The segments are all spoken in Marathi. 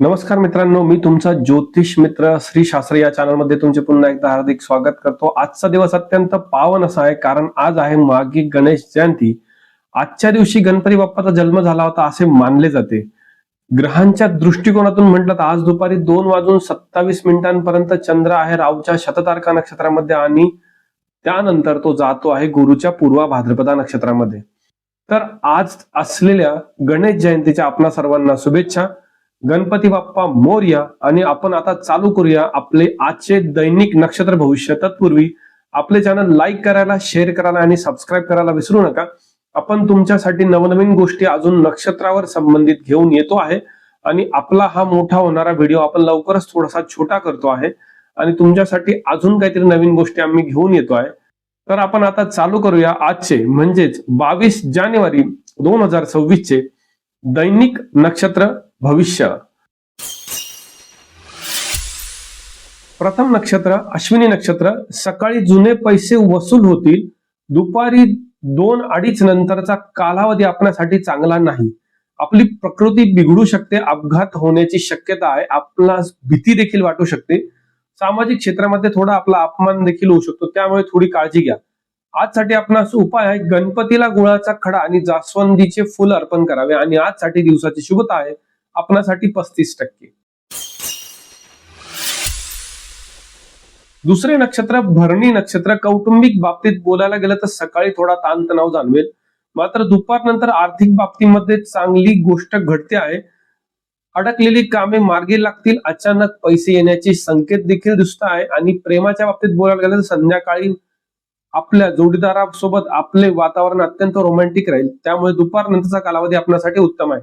नमस्कार मित्रांनो मी तुमचा ज्योतिष मित्र श्री शास्त्री या चॅनलमध्ये तुमचे पुन्हा एकदा हार्दिक स्वागत करतो. आजचा दिवस अत्यंत पावन असा आहे कारण आज आहे मागी गणेश जयंती. आजच्या दिवशी गणपती बाप्पाचा जन्म झाला होता असे मानले जाते. ग्रहांच्या दृष्टिकोनातून म्हटलं तर आज दुपारी दोन वाजून सत्तावीस मिनिटांपर्यंत चंद्र आहे रावच्या शततारका नक्षत्रामध्ये आणि त्यानंतर तो जातो आहे गुरुच्या पूर्वा भाद्रपदा नक्षत्रामध्ये. तर आज असलेल्या गणेश जयंतीच्या आपणा सर्वांना शुभेच्छा. गणपती बाप्पा मोर्या आणि आपण आता चालू करूया आपले आजचे दैनिक नक्षत्र भविष्य तत्पूर्वी. आपले चॅनल लाईक करायला शेअर करायला आणि सबस्क्राईब करायला विसरू नका. आपण तुमच्यासाठी नवनवीन गोष्टी अजून नक्षत्रावर संबंधित घेऊन येतो आहे. आणि आपला हा मोठा होणारा व्हिडिओ आपण लवकरच थोडासा छोटा करतो आहे. आणि तुमच्यासाठी अजून काहीतरी नवीन गोष्टी आम्ही घेऊन येतो आहे. तर आपण आता चालू करूया आजचे म्हणजेच बावीस जानेवारी दोन हजार सव्वीस चे दैनिक नक्षत्र भविष्य. प्रथम नक्षत्र अश्विनी नक्षत्र सकाळी जुने पैसे वसूल होतील दुपारी दोन अडीच नंतरचा कालावधी आपल्यासाठी चांगला नाही. आपली प्रकृती बिघडू शकते अपघात होण्याची शक्यता आहे आपला भीती देखील वाटू शकते. सामाजिक क्षेत्रामध्ये थोडा आपला अपमान देखील होऊ शकतो. त्यामुळे थोडी काळजी घ्या. आजसाठी आपणास उपाय आहे गणपतीला गुळाचा खडा आणि जास्वंदीचे फुल अर्पण करावे आणि आजसाठी दिवसाची शुभता आहे. आपणासाठी पस्तीस टक्के. दुसरे नक्षत्र भरणी नक्षत्र कौटुंबिक बाबतीत बोलायला गेलं तर सकाळी थोडा ताणतणाव जाणवेल. मात्र दुपारनंतर आर्थिक बाबतीमध्ये चांगली गोष्ट घडते आहे. अडकलेली कामे मार्गी लागतील अचानक पैसे येण्याचे संकेत देखील दिसत आहे आणि प्रेमाच्या बाबतीत बोलायला गेलं तर संध्याकाळी आपल्या जोडीदारासोबत आपले वातावरण अत्यंत रोमॅन्टिक राहील. त्यामुळे दुपार नंतरचा कालावधी आपल्यासाठी उत्तम आहे.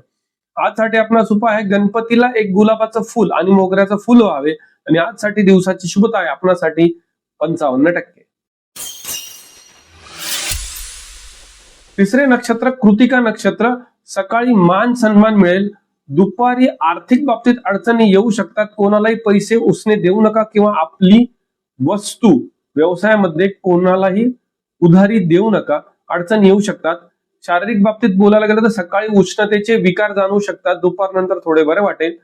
आजसाठी आपणास उपाय आहे गणपतीला एक गुलाबाचं फुल आणि मोगऱ्याचं फुल व्हावे. आणि आजसाठी दिवसाची शुभता आहे आपणासाठी पंचावन्न टक्के. तिसरे नक्षत्र कृतिका नक्षत्र. सकाळी मान सन्मान मिळेल. दुपारी आर्थिक बाबतीत अडचणी येऊ शकतात. कोणालाही पैसे उसने देऊ नका किंवा आपली वस्तू व्यवसायामध्ये कोणालाही उधारी देऊ नका. अडचण येऊ शकतात. शारीरिक बाबतीत बोलायला गेलं तर सकाळी उष्णतेचे विकार जाणवू शकतात. दुपारनंतर थोडे बरे वाटेल.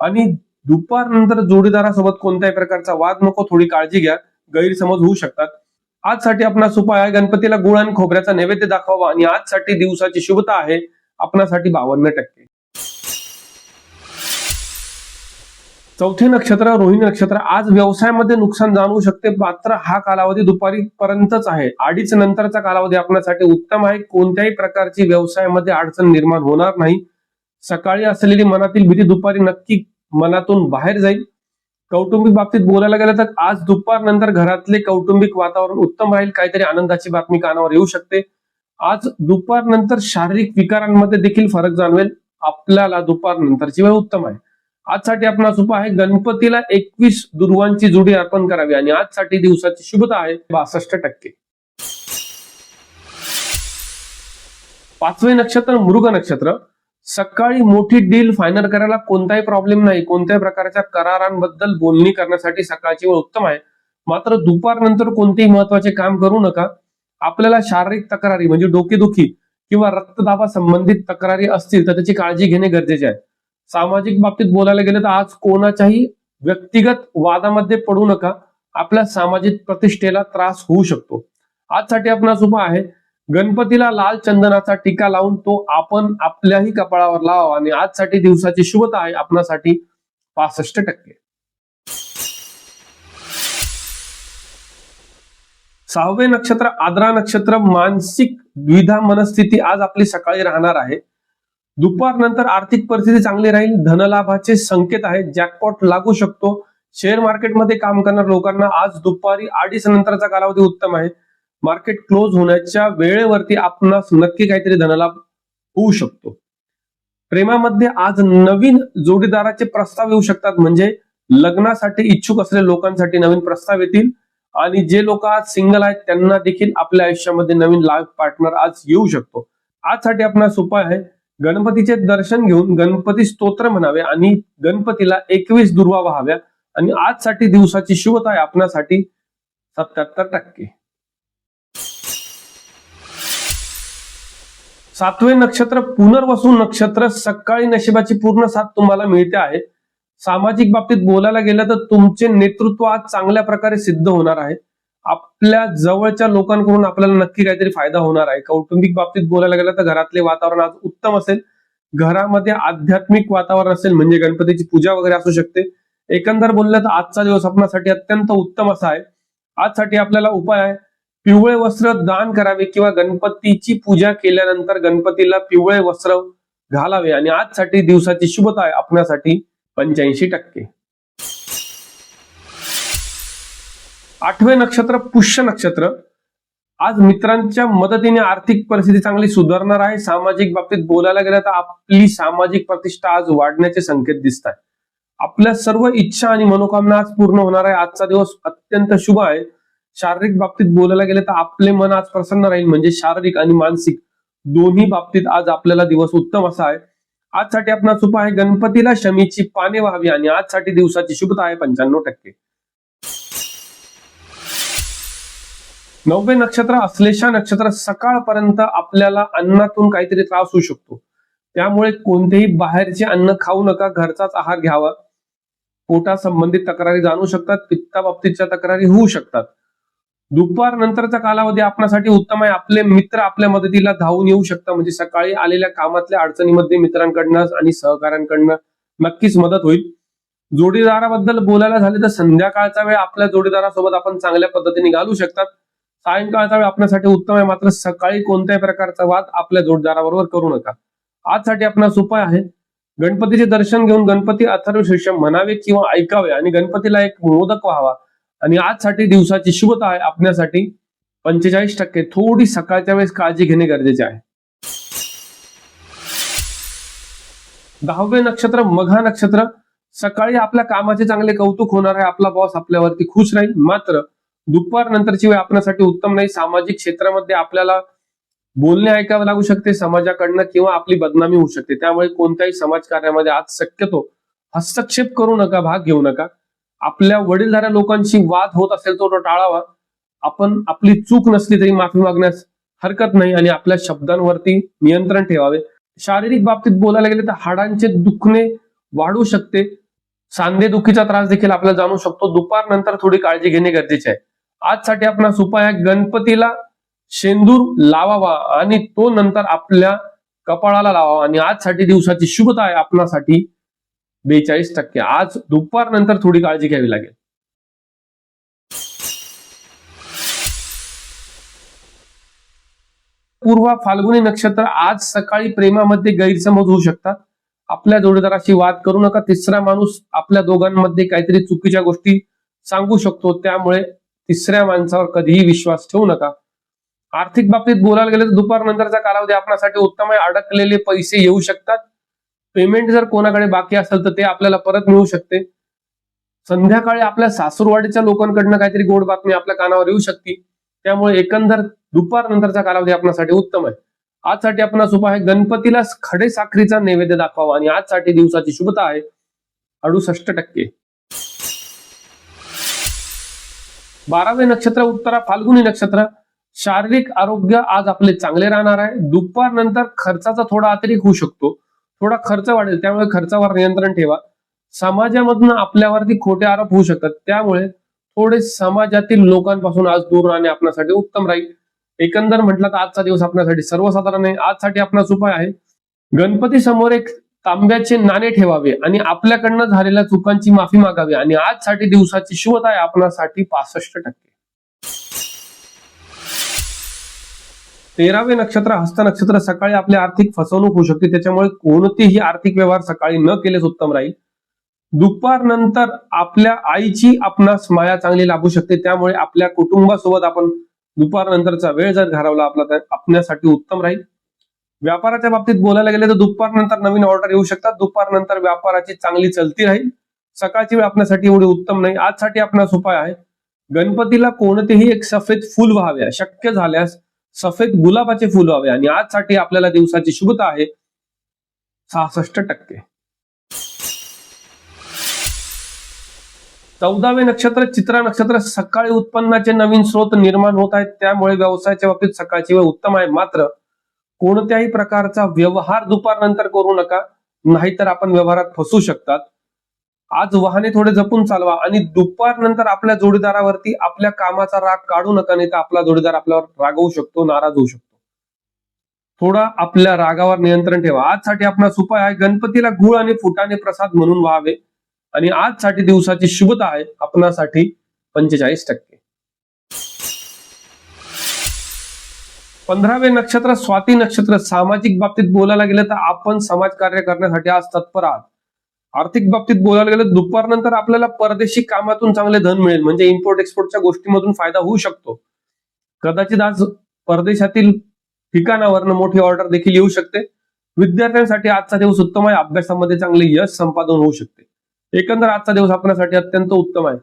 आणि दुपारनंतर जोडीदारासोबत कोणत्याही प्रकारचा वाद नको थोडी काळजी घ्या. गैरसमज होऊ शकतात. आजसाठी आपणास उपाय आहे. गणपतीला गुळ आणि खोबऱ्याचा नैवेद्य दाखवावा. आणि आजसाठी दिवसाची शुभता आहे. आपणासाठी बावन्न टक्के. चौथे नक्षत्र रोहिणी नक्षत्र आज व्यवसायामध्ये नुकसान जाणवू शकते. मात्र हा कालावधी दुपारी पर्यंतच आहे. अडीच नंतरचा कालावधी आपल्यासाठी उत्तम आहे. कोणत्याही प्रकारची व्यवसायामध्ये अडचण निर्माण होणार नाही. सकाळी असलेली मनातील भीती दुपारी नक्की मनातून बाहेर जाईल. कौटुंबिक बाबतीत बोलायला गेलं तर आज दुपार नंतर घरातले कौटुंबिक वातावरण उत्तम राहील. काहीतरी आनंदाची बातमी कानावर येऊ शकते. आज दुपार नंतर शारीरिक विकारांमध्ये देखील फरक जाणवेल. आपल्याला दुपार नंतरची वेळ उत्तम आहे. आजसाठी आपणास उपाय आहे. गणपतीला एकवीस दुर्वांची जुडी अर्पण करावी आणि आजसाठी दिवसाची शुभता आहे बासष्ट टक्के. पाचवे नक्षत्र मृग नक्षत्र. सकाळी मोठी डील फायनल करायला कोणताही प्रॉब्लेम नाही. कोणत्याही प्रकारच्या करारांबद्दल बोलणी करण्यासाठी सकाळची वेळ उत्तम आहे. मात्र दुपारनंतर कोणतेही महत्त्वाचे काम करू नका. आपल्याला शारीरिक तक्रारी म्हणजे डोकेदुखी किंवा रक्तदाबा संबंधित तक्रारी असतील तर त्याची काळजी घेणे गरजेचे आहे. सामाजिक बाबतीत बोलायला गेलं तर आज कोणाच्याही व्यक्तिगत वादामध्ये पडू नका. आपल्या सामाजिक प्रतिष्ठेला त्रास होऊ शकतो. आजसाठी आपणास उपाय आहे. गणपतीला लाल चंदनाचा टीका लावून तो आपण आपल्याही कपाळावर लावा आणि आजसाठी दिवसाची शुभता आहे आपणासाठी पासष्ट टक्के. सहावे नक्षत्र आद्रा नक्षत्र मानसिक द्विधा मनस्थिती आज आपली सकाळी राहणार आहे. दुपारनंतर आर्थिक परिस्थिती चांगली राहील धनलाभाचे संकेत आहेत जॅकपॉट लागू शकतो. शेअर मार्केटमध्ये काम करणाऱ्या लोकांना आज दुपारी अडीच नंतरचा कालावधी उत्तम आहे. मार्केट क्लोज होण्याच्या वेळेवरती आपणास नक्की काहीतरी धनलाभ होऊ शकतो. प्रेमामध्ये आज नवीन जोडीदाराचे प्रस्ताव येऊ शकतात म्हणजे लग्नासाठी इच्छुक असलेल्या लोकांसाठी नवीन प्रस्ताव येतील. आणि जे लोक आज सिंगल आहेत त्यांना देखील आपल्या आयुष्यामध्ये नवीन लाईफ पार्टनर आज येऊ शकतो. आजसाठी आपणास उपाय आहे गणपतीचे दर्शन घेऊन गणपती स्तोत्र म्हणावे आणि गणपतीला एकवीस दुर्वा व्हाव्या आणि आजसाठी दिवसाची शुभता आहे आपणासाठी सत्याहत्तर टक्के. सातवे नक्षत्र पुनर्वसू नक्षत्र सकाळी नशिबाची पूर्ण साथ तुम्हाला मिळते आहे. सामाजिक बाबतीत बोलायला गेलं तर तुमचे नेतृत्व आज चांगल्या प्रकारे सिद्ध होणार आहे. आपल्या जवळच्या लोकांकडून आपल्याला नक्की काहीतरी फायदा होणार आहे. कौटुंबिक बाबतीत बोलायला गेलं तर घरातले वातावरण आज उत्तम असेल. घरामध्ये आध्यात्मिक वातावरण असेल म्हणजे गणपतीची पूजा वगैरे असू शकते. एकंदर बोललं तर आजचा दिवस आपणासाठी अत्यंत उत्तम असा आहे. आजसाठी आपल्याला उपाय आहे. पिवळे वस्त्र दान करावे किंवा गणपतीची पूजा केल्यानंतर गणपतीला पिवळे वस्त्र घालावे. आणि आजसाठी दिवसाची शुभता आहे आपल्यासाठी पंच्याऐंशी टक्के. आठवे नक्षत्र पुष्य नक्षत्र. आज मित्रांच्या मदतीने आर्थिक परिस्थिती चांगली सुधारणार आहे. सामाजिक बाबतीत बोलायला गेलं तर आपली सामाजिक प्रतिष्ठा आज वाढण्याचे संकेत दिसत आहे आपल्या सर्व इच्छा आणि मनोकामना आज पूर्ण होणार आहे. आजचा दिवस अत्यंत शुभ आहे. शारीरिक बाबतीत बोलायला गेले तर आपले मन आज प्रसन्न राहील म्हणजे शारीरिक आणि मानसिक. दोन्ही बाबतीत आज आपल्याला दिवस उत्तम असा आहे. आजसाठी आपला उपाय आहे गणपतीला शमीची पाने व्हावी आणि आजसाठी दिवसाची शुभता आहे पंच्याण्णव टक्के. नववे नक्षत्र अश्लेषा नक्षत्र सकाळपर्यंत आपल्याला अन्नातून काहीतरी त्रास होऊ शकतो. त्यामुळे कोणतेही बाहेरचे अन्न खाऊ नका घरचाच आहार घ्यावा. पोटा संबंधित तक्रारी जाणू शकतात पित्ता बाबतीतच्या तक्रारी होऊ शकतात. दुपार नंतरचा कालावधी आपणासाठी उत्तम आहे. आपले मित्र आपल्या मदतीला धावून येऊ शकतात. म्हणजे सकाळी आलेल्या कामातल्या अडचणीमध्ये मित्रांकडनं आणि सहकाऱ्यांकडनं नक्कीच मदत होईल. जोडीदाराबद्दल बोलायला झाले तर संध्याकाळचा वेळ आपल्या जोडीदारासोबत आपण चांगल्या पद्धतीने घालू शकतात. सायंकाळचा वेळ आपल्यासाठी उत्तम आहे. मात्र सकाळी कोणत्याही प्रकारचा वाद आपल्या जोडदाराबरोबर करू नका. आजसाठी आपणास उपाय आहे. गणपतीचे दर्शन घेऊन गणपती अथर्व शीर्ष म्हणावे किंवा ऐकावे आणि गणपतीला एक मोदक व्हावा. आणि आजसाठी दिवसाची शुभता आहे. आपल्यासाठी पंचेचाळीस टक्के थोडी सकाळच्या वेळेस काळजी घेणे गरजेचे आहे. दहावे नक्षत्र मघा नक्षत्र. सकाळी आपल्या कामाचे चांगले कौतुक होणार आहे. आपला बॉस आपल्यावरती खुश राहील. मात्र दुपार नंतरची वेळ आपल्यासाठी उत्तम नाही. सामाजिक क्षेत्रामध्ये आपल्याला बोलणे ऐकावं लागू शकते समाजाकडनं किंवा आपली बदनामी होऊ शकते. त्यामुळे कोणत्याही समाज कार्यामध्ये आज शक्यतो हस्तक्षेप करू नका भाग घेऊ नका. आपल्या वडीलधाऱ्या लोकांशी वाद होत असेल तो तो टाळावा. आपण आपली चूक नसली तरी माफी मागण्यास हरकत नाही आणि आपल्या शब्दांवरती नियंत्रण ठेवावे. शारीरिक बाबतीत बोलायला गेले तर हाडांचे दुखणे वाढू शकते. सांधे दुखीचा त्रास देखील आपल्याला जाणू शकतो. दुपार नंतर थोडी काळजी घेणे गरजेचे आहे. आजसाठी आपणास उपाय आहे गणपतीला शेंदूर लावावा आणि तो नंतर आपल्या कपाळाला लावावा. आणि आजसाठी दिवसाची शुभता आहे आपणासाठी बेचाळीस टक्के. आज दुपार नंतर थोडी काळजी घ्यावी लागेल. पूर्वा फाल्गुनी नक्षत्र आज सकाळी प्रेमामध्ये गैरसमज होऊ शकतात. आपल्या जोडीदाराशी वाद करू नका. तिसरा माणूस आपल्या दोघांमध्ये काहीतरी चुकीच्या गोष्टी सांगू शकतो. त्यामुळे तिसऱ्या माणसावर कधीही विश्वास ठेवू नका. आर्थिक बाबतीत बोलायला गेलं तर दुपार नंतरचा कालावधी आपणासाठी उत्तम आहे. अडकलेले पैसे येऊ शकतात. पेमेंट जर कोणाकडे बाकी असेल तर ते आपल्याला परत मिळू शकते. संध्याकाळी आपल्या सासूरवाडीच्या लोकांकडनं काहीतरी गोड बातमी आपल्या कानावर येऊ शकते. त्यामुळे एकंदर दुपार नंतरचा कालावधी आपणासाठी उत्तम आहे. आजसाठी आपणास उपाय आहे गणपतीला खडे साखरीचा नैवेद्य दाखवावा आणि आजसाठी दिवसाची शुभता आहे. अडुसष्ट टक्के. बारावे नक्षत्र उत्तरा फाल्गुनी नक्षत्र. शारीरिक आरोग्य आज आपले चांगले राहणार आहे. दुपार नंतर खर्चाचा थोडा अतिरेक होऊ शकतो. थोडा खर्च वाढेल त्यामुळे खर्चावर नियंत्रण ठेवा. समाजामधनं आपल्यावरती खोटे आरोप होऊ शकतात. त्यामुळे थोडे समाजातील लोकांपासून आज दूर राहणे आपल्यासाठी उत्तम राहील. एकंदर म्हटलं तर आजचा दिवस आपल्यासाठी सर्वसाधारण आहे. आजसाठी आपणास उपाय आहे. गणपती समोर एक तांब्याचे नाणे ठेवावे आणि आपल्याकडनं झालेल्या चुकांची माफी मागावी. आणि आजसाठी दिवसाची शुभता आहे आपणासाठी पासष्ट टक्के. तेरावे नक्षत्र हस्त नक्षत्र सकाळी आपली आर्थिक फसवणूक होऊ शकते. त्याच्यामुळे कोणतेही आर्थिक व्यवहार सकाळी न केलेच उत्तम राहील. दुपार नंतर आपल्या आईची आपणास माया चांगली लाभू शकते. त्यामुळे आपल्या कुटुंबासोबत आपण दुपार नंतरचा वेळ जर घालवला आपला तर आपल्यासाठी उत्तम राहील. व्यापाराच्या बाबतीत बोलायला गेले तर दुपार नंतर नवीन ऑर्डर येऊ शकतात. दुपार नंतर व्यापाराची चांगली चलती राहील. सकाळची वेळ आपल्यासाठी एवढी उत्तम नाही. आजसाठी आपणास उपाय आहे. गणपतीला कोणतेही एक सफेद फुल व्हावे. शक्य झाल्यास सफेद गुलाबाचे फुल व्हावे. आणि आजसाठी आपल्याला दिवसाची शुभता आहे. सहासष्ट टक्के. चौदावे नक्षत्र चित्रा नक्षत्र सकाळी उत्पन्नाचे नवीन स्रोत निर्माण होत आहेत. त्यामुळे व्यवसायाच्या बाबतीत सकाळची वेळ उत्तम आहे. मात्र कोणत्याही प्रकारचा व्यवहार दुपारनंतर करू नका नाहीतर आपण व्यवहारात फसू शकतात. आज वाहने थोडे जपून चालवा आणि दुपारनंतर आपल्या जोडीदारावरती आपल्या कामाचा राग काढू नका नाही तर आपला जोडीदार आपल्यावर रागवू शकतो नाराज होऊ शकतो. थोडा आपल्या रागावर नियंत्रण ठेवा. आजसाठी आपला उपाय आहे गणपतीला गुळ आणि फुटाने प्रसाद म्हणून व्हावे. आणि आजसाठी दिवसाची शुभता आहे आपणासाठी पंचेचाळीस टक्के. पंधरावे नक्षत्र स्वाती नक्षत्र सामाजिक बाबतीत बोलायला गेलं तर आपण समाज कार्य करण्यासाठी आज तत्पर आहात. आर्थिक बाबतीत बोलायला गेलं तर दुपारनंतर आपल्याला परदेशी कामातून चांगले धन मिळेल म्हणजे इम्पोर्ट एक्सपोर्टच्या गोष्टीमधून फायदा होऊ शकतो. कदाचित आज परदेशातील ठिकाणावरनं मोठी ऑर्डर देखील येऊ शकते. विद्यार्थ्यांसाठी आजचा दिवस उत्तम आहे अभ्यासामध्ये चांगले यश संपादन होऊ शकते. एकंदर आजचा दिवस आपल्यासाठी अत्यंत उत्तम आहे.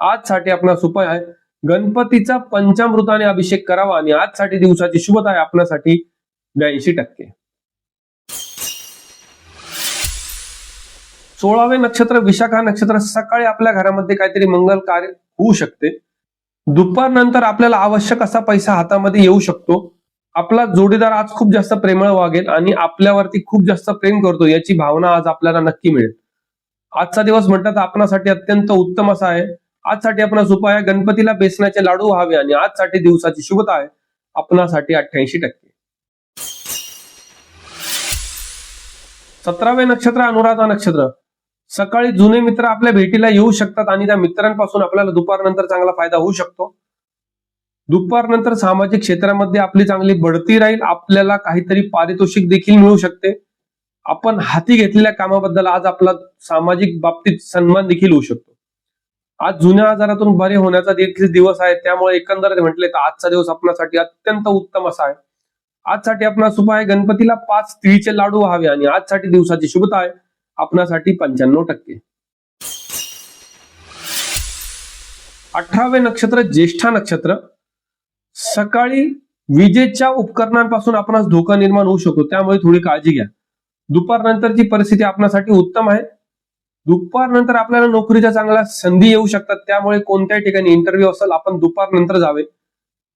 आजसाठी आपणास उपाय आहे गणपतीचा पंचामृताने अभिषेक करावा आणि आजसाठी दिवसाची शुभता आहे आपल्यासाठी ब्याऐंशी टक्के. सोळावे नक्षत्र विशाखा नक्षत्र सकाळी आपल्या घरामध्ये काहीतरी मंगल कार्य होऊ शकते. दुपारनंतर आपल्याला आवश्यक असा पैसा हातामध्ये येऊ शकतो. आपला जोडीदार आज खूप जास्त प्रेमळ वागेल आणि आपल्यावरती खूप जास्त प्रेम करतो याची भावना आज आपल्याला नक्की मिळेल. आजचा दिवस म्हणतात आपणासाठी अत्यंत उत्तम असा आहे. आजसाठी आपणास उपाय आहे. गणपतीला बेसनाचे लाडू व्हावे आणि आजसाठी दिवसाची शुभता आहे. आपणासाठी अठ्ठ्याऐंशी टक्के. सतरावे नक्षत्र अनुराधा नक्षत्र. सकाळी जुने मित्र आपल्या भेटीला येऊ शकतात आणि त्या मित्रांपासून आपल्याला दुपारनंतर चांगला फायदा होऊ शकतो. दुपारनंतर सामाजिक क्षेत्रामध्ये आपली चांगली बढती राहील. आपल्याला काहीतरी पारितोषिक देखील मिळू शकते. आपण हाती घेतलेल्या कामाबद्दल आज आपला सामाजिक बाबतीत सन्मान देखील होऊ शकतो. आज जुन्या आजारातून बरे होण्याचा देखील दिवस आहे त्यामुळे एकंदरीत म्हटले तर आजचा दिवस आपणासाठी अत्यंत उत्तम असा आहे. आजसाठी आपणास उपाय गणपतीला पाच तिळीचे लाडू व्हावे आणि आजसाठी दिवसाची शुभता आहे. आपणासाठी पंच्याण्णव टक्के. अठरावे नक्षत्र ज्येष्ठा नक्षत्र. सकाळी विजेच्या उपकरणांपासून आपणास धोका निर्माण होऊ शकतो. त्यामुळे थोडी काळजी घ्या. दुपारनंतरची परिस्थिती आपणासाठी उत्तम आहे. दुपारनंतर आपल्याला नोकरीच्या चांगल्या संधी येऊ शकतात. त्यामुळे कोणत्याही ठिकाणी इंटरव्ह्यू असेल आपण दुपारनंतर जावे.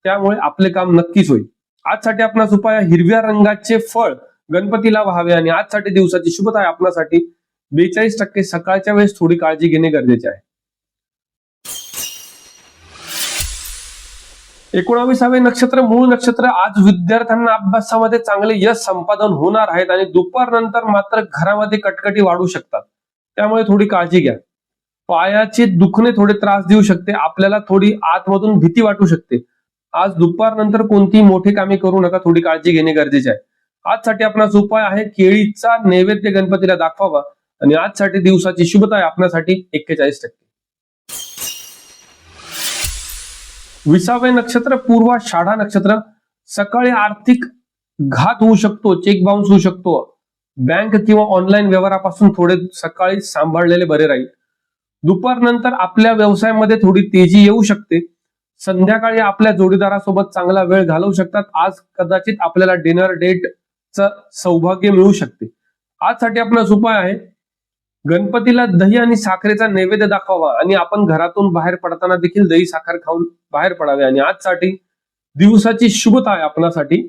त्यामुळे आपले काम नक्कीच होईल. आजसाठी आपणास उपाय हिरव्या रंगाचे फळ गणपतीला व्हावे आणि आजसाठी दिवसाची शुभता आहे आपणासाठी. बेचाळीस टक्के सकाळच्या वेळेस थोडी काळजी घेणे गरजेचे आहे. एकोणावीसावे नक्षत्र मूळ नक्षत्र. आज विद्यार्थ्यांना अभ्यासामध्ये चांगले यश संपादन होणार आहेत आणि दुपारनंतर मात्र घरामध्ये कटकटी वाढू शकतात. त्यामुळे थोडी काळजी घ्या. पायाचे दुखणे थोडे त्रास देऊ शकते. आपल्याला थोडी आतमधून भीती वाटू शकते. आज दुपारनंतर कोणतीही मोठी कामे करू नका. थोडी काळजी घेणे गरजेचे आहे. आजसाठी आपणास उपाय आहे. केळीचा नैवेद्य गणपतीला दाखवावा. आणि आजसाठी दिवसाची शुभता आहे आपल्यासाठी एक्केचाळीस टक्के. विसावे नक्षत्र पूर्वा शाढा नक्षत्र. सकाळी आर्थिक घात होऊ शकतो. चेक बाउन्स होऊ शकतो. बँक किंवा ऑनलाईन व्यवहारापासून थोडे सकाळी सांभाळलेले बरे राहील. दुपारनंतर आपल्या व्यवसायामध्ये थोडी तेजी येऊ शकते. संध्याकाळी आपल्या जोडीदारासोबत चांगला वेळ घालवू शकतात. आज कदाचित आपल्याला डिनर डेटचं सौभाग्य मिळू शकते. आजसाठी आपणास उपाय आहे. गणपतीला दही आणि साखरेचा नैवेद्य दाखवावा आणि आपण घरातून बाहेर पडताना देखील दही साखर खाऊन बाहेर पडावे. आणि आजसाठी दिवसाची शुभता आहे आपणासाठी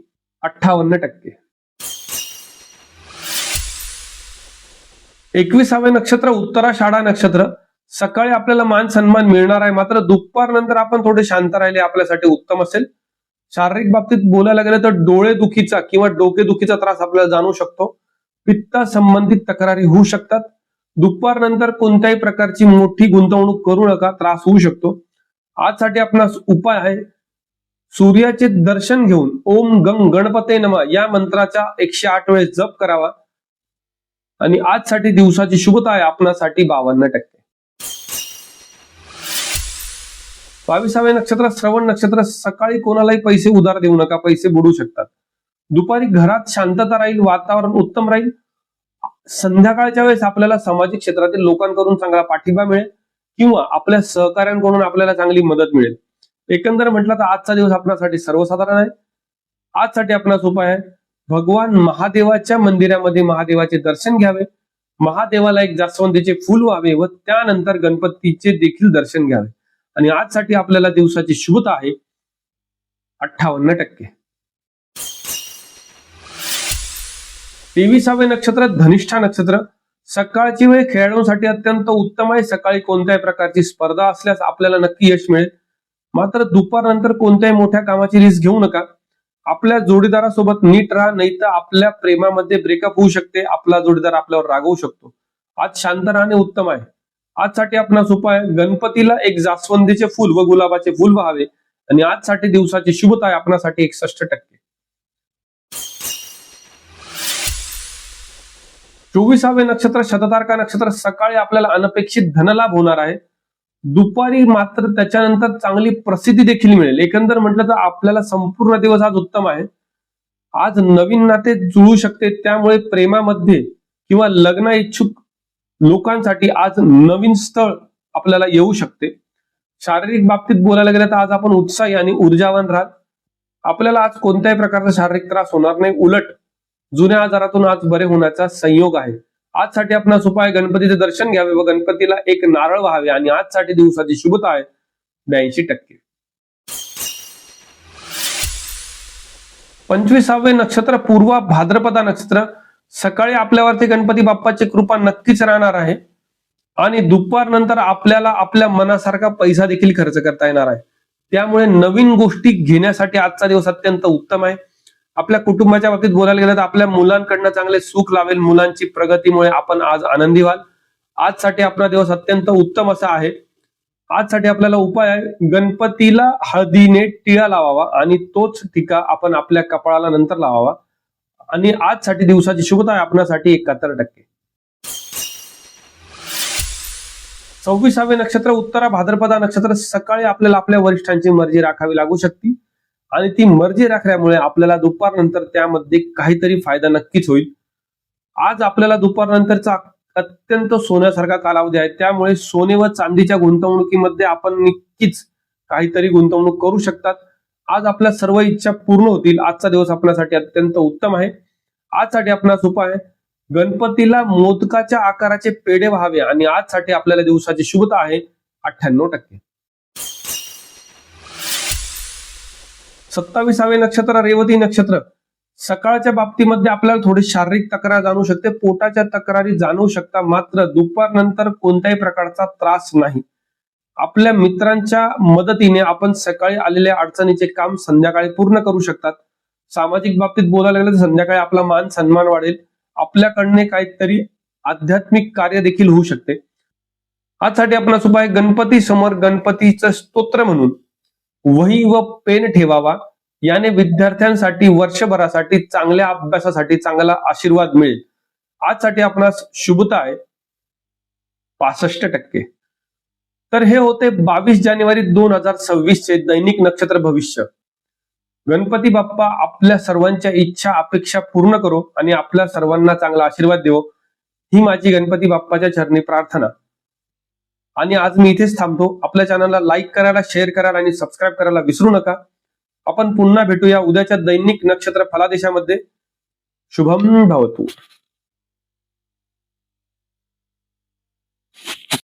अठ्ठावन्न टक्के. एकविसावे नक्षत्र उत्तराषाढा नक्षत्र. सकाळी आपल्याला मान सन्मान मिळणार आहे मात्र दुपार नंतर आपण थोडे शांत राहिले आपल्यासाठी उत्तम असेल. शारीरिक बाबतीत बोलायला गेलं तर डोळे दुखीचा किंवा डोके दुखीचा त्रास आपल्याला जाणू शकतो. पित्ता संबंधित तक्रारी होऊ शकतात. दुपार नंतर कोणत्याही प्रकारची मोठी गुंतवणूक करू नका त्रास होऊ शकतो. आजसाठी आपला उपाय आहे सूर्याचे दर्शन घेऊन ओम गंग गणपते नमा या मंत्राचा एकशे आठ वेळेस जप करावा. आणि आजसाठी दिवसाची शुभता आहे आपणासाठी बावन्न टक्के. बावीसावे नक्षत्र श्रवण नक्षत्र सकाळी कोणालाही पैसे उधार देऊ नका पैसे बुडू शकतात. दुपारी घरात शांतता राहील वातावरण उत्तम राहील. संध्याकाळच्या वेळेस आपल्याला सामाजिक क्षेत्रातील लोकांकडून चांगला पाठिंबा मिळेल किंवा आपल्या सहकाऱ्यांकडून आपल्याला चांगली मदत मिळेल. एकंदर म्हटलं तर आजचा दिवस आपल्यासाठी सर्वसाधारण आहे. आजसाठी आपणास उपाय आहे. भगवान महादेवाच्या मंदिरामध्ये महादेवाचे दर्शन घ्यावे. महादेवाला एक जास्वंदीचे फुल व्हावे व त्यानंतर गणपतीचे देखील दर्शन घ्यावे. आणि आजसाठी आपल्याला दिवसाची शुभता आहे. अठ्ठावन्न टक्के. तेविसावे नक्षत्र धनिष्ठा नक्षत्र. सकाळची वेळ खेळाडूंसाठी अत्यंत उत्तम आहे. सकाळी कोणत्याही प्रकारची स्पर्धा असल्यास आपल्याला नक्की यश मिळेल. मात्र दुपारनंतर कोणत्याही मोठ्या कामाची रिस्क घेऊ नका. आपल्या जोडीदारासोबत नीट राहा नाही तर आपल्या प्रेमामध्ये ब्रेकअप होऊ शकते. आपला जोडीदार आपल्यावर रागवू शकतो. आज शांत राहणे उत्तम आहे. आजसाठी आपणास उपाय गणपतीला एक जास्वंदीचे फुल व गुलाबाचे फुल व्हावे. आणि आजसाठी दिवसाची शुभता आहे आपणासाठी एकसष्ट टक्के. चोवीसावे नक्षत्र शततारका नक्षत्र सकाळी आपल्याला अनपेक्षित धनलाभ होणार आहे. दुपारी मात्र त्याच्यानंतर चांगली प्रसिद्धी देखील मिळेल. एकंदर म्हटलं तर आपल्याला संपूर्ण दिवस आज उत्तम आहे. आज नवीन नाते जुळू शकते त्यामुळे प्रेमामध्ये किंवा लग्न इच्छुक लोकांसाठी आज नवीन स्थळ आपल्याला येऊ शकते. शारीरिक बाबतीत बोलायला गेलं तर आज आपण उत्साही आणि ऊर्जावान राहाल आपल्याला आज कोणत्याही प्रकारचा शारीरिक त्रास होणार नाही. उलट जुन्या आजारातून आज बरे होण्याचा संयोग आहे. आजसाठी आपणास उपाय गणपतीचे दर्शन घ्यावे व गणपतीला एक नारळ व्हावे आणि आजसाठी दिवसाची शुभता आहे. ब्याऐंशी टक्के. पंचवीसावे नक्षत्र पूर्वा भाद्रपदा नक्षत्र. सकाळी आपल्यावरती गणपती बाप्पाची कृपा नक्कीच राहणार आहे. आणि दुपार नंतर आपल्याला आपल्या मनासारखा पैसा देखील खर्च करता येणार आहे. त्यामुळे नवीन गोष्टी घेण्यासाठी आजचा दिवस अत्यंत उत्तम आहे. आपल्या कुटुंबाच्या बाबतीत बोलायला गेलं तर आपल्या मुलांकडनं चांगले सुख लावेल मुलांची प्रगतीमुळे आपण आज आनंदी व्हाल. आजसाठी आपला दिवस अत्यंत उत्तम असा आहे. आजसाठी आपल्याला उपाय आहे. गणपतीला हळदीने टिळा लावावा आणि तोच टिका आपण आपल्या कपाळाला नंतर लावावा. आणि आजसाठी दिवसाची शुभता आहे. आपणासाठी एकाहत्तर टक्के सव्वीसावे नक्षत्र उत्तरा भाद्रपदा नक्षत्र सकाळी आपल्याला आपल्या वरिष्ठांची मर्जी राखावी लागू शकते. आणि ती मर्जी राखल्यामुळे आपल्याला दुपारनंतर त्यामध्ये काहीतरी फायदा नक्कीच होईल. आज आपल्याला दुपारनंतरचा अत्यंत सोन्यासारखा कालावधी आहे. त्यामुळे सोने व चांदीच्या गुंतवणुकीमध्ये आपण नक्कीच काहीतरी गुंतवणूक करू शकतात. आज आपल्या सर्व इच्छा पूर्ण होतील. आजचा दिवस आपल्यासाठी अत्यंत उत्तम आहे. आजसाठी आपणास उपाय आहे. गणपतीला मोदकाच्या आकाराचे पेढे व्हावे आणि आजसाठी आपल्याला दिवसाची शुभता आहे अठ्ठ्याण्णव टक्के. सत्तावीसावे नक्षत्र रेवती नक्षत्र. सकाळच्या बाबतीमध्ये आपल्याला थोडी शारीरिक तक्रार जाणवू शकते. पोटाच्या तक्रारी जाणवू शकता. मात्र दुपारनंतर कोणत्याही प्रकारचा त्रास नाही. आपल्या मित्रांच्या मदतीने आपण सकाळी आलेल्या अडचणीचे काम संध्याकाळी पूर्ण करू शकतात. सामाजिक बाबतीत बोलायला गेलं तर संध्याकाळी आपला मान सन्मान वाढेल. आपल्याकडने काहीतरी आध्यात्मिक कार्य देखील होऊ शकते. आजसाठी आपण आहे गणपती समोर गणपतीचं स्तोत्र म्हणून वही व पेन ठेवावा. याने विद्यार्थ्यांसाठी वर्षभरासाठी चांगल्या अभ्यासासाठी चांगला आशीर्वाद मिळेल. आजसाठी आपणास शुभता आहे. पासष्ट टक्के. तर हे होते बावीस जानेवारी दोन हजार सव्वीस चे दैनिक नक्षत्र भविष्य. गणपती बाप्पा आपल्या सर्वांच्या इच्छा अपेक्षा पूर्ण करो आणि आपल्या सर्वांना चांगला आशीर्वाद देवो. ही माझी गणपती बाप्पाच्या चरणी प्रार्थना. आणि आज मी इथेच थांबतो. आपल्या चॅनलला लाईक करायला शेअर करायला आणि सबस्क्राईब करायला विसरू नका. आपण पुन्हा भेटूया उद्याच्या दैनिक नक्षत्र फलादेशामध्ये. शुभम भावतो